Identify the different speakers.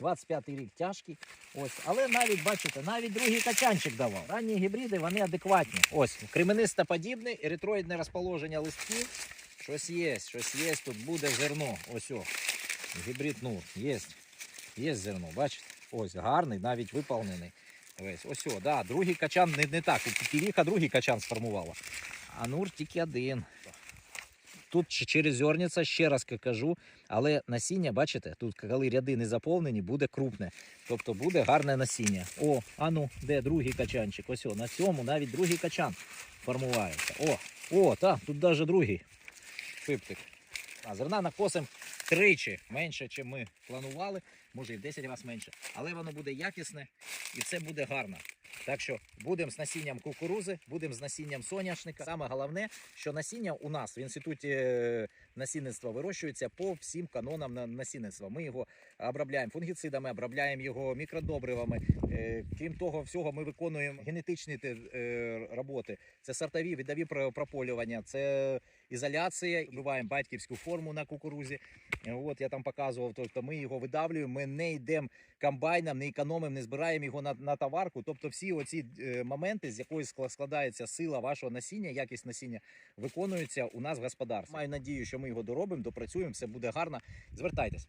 Speaker 1: 25-й рік тяжкий. Ось, але навіть бачите, навіть другий качанчик давав. Ранні гібриди вони адекватні. Ось кременистоподібне, еритроїдне розположення листків. Щось є, щось є. Тут буде зерно. Ось о. Гібрид Нур. Є. Є зерно, бачите? Ось гарний, навіть виповнений. Ось, ось о, да, другий качан не, не так. Піріха другий качан сформувала. А Нур тільки один. Тут через зерниця, ще раз кажу, але насіння, бачите, тут коли ряди не заповнені, буде крупне. Тобто буде гарне насіння. О, а ну, де другий качанчик? Ось о, на цьому навіть другий качан формувається. О, о, так, тут навіть другий пиптик. А зерна накосим тричі менше, ніж ми планували, може і в 10 разів менше. Але воно буде якісне і це буде гарно. Так що будемо з насінням кукурузи, будемо з насінням соняшника. Саме головне, що насіння у нас в інституті е, насінництва вирощується по всім канонам на- насінництва. Ми його обробляємо фунгіцидами, обробляємо його мікродобривами. Е, Крім того, всього ми виконуємо генетичні е, роботи. Це сортові відові про- прополювання, це ізоляція. Вбиваємо батьківську форму на кукурузі. Е, От я там показував, тобто ми його видавлюємо, ми не йдемо комбайном, не економимо, не збираємо його на, на товарку. Тобто всі оці е, моменти, з якої складається сила вашого насіння, якість насіння, виконуються у нас в господарстві. Маю надію, що ми його доробимо, допрацюємо, все буде гарно. Звертайтесь.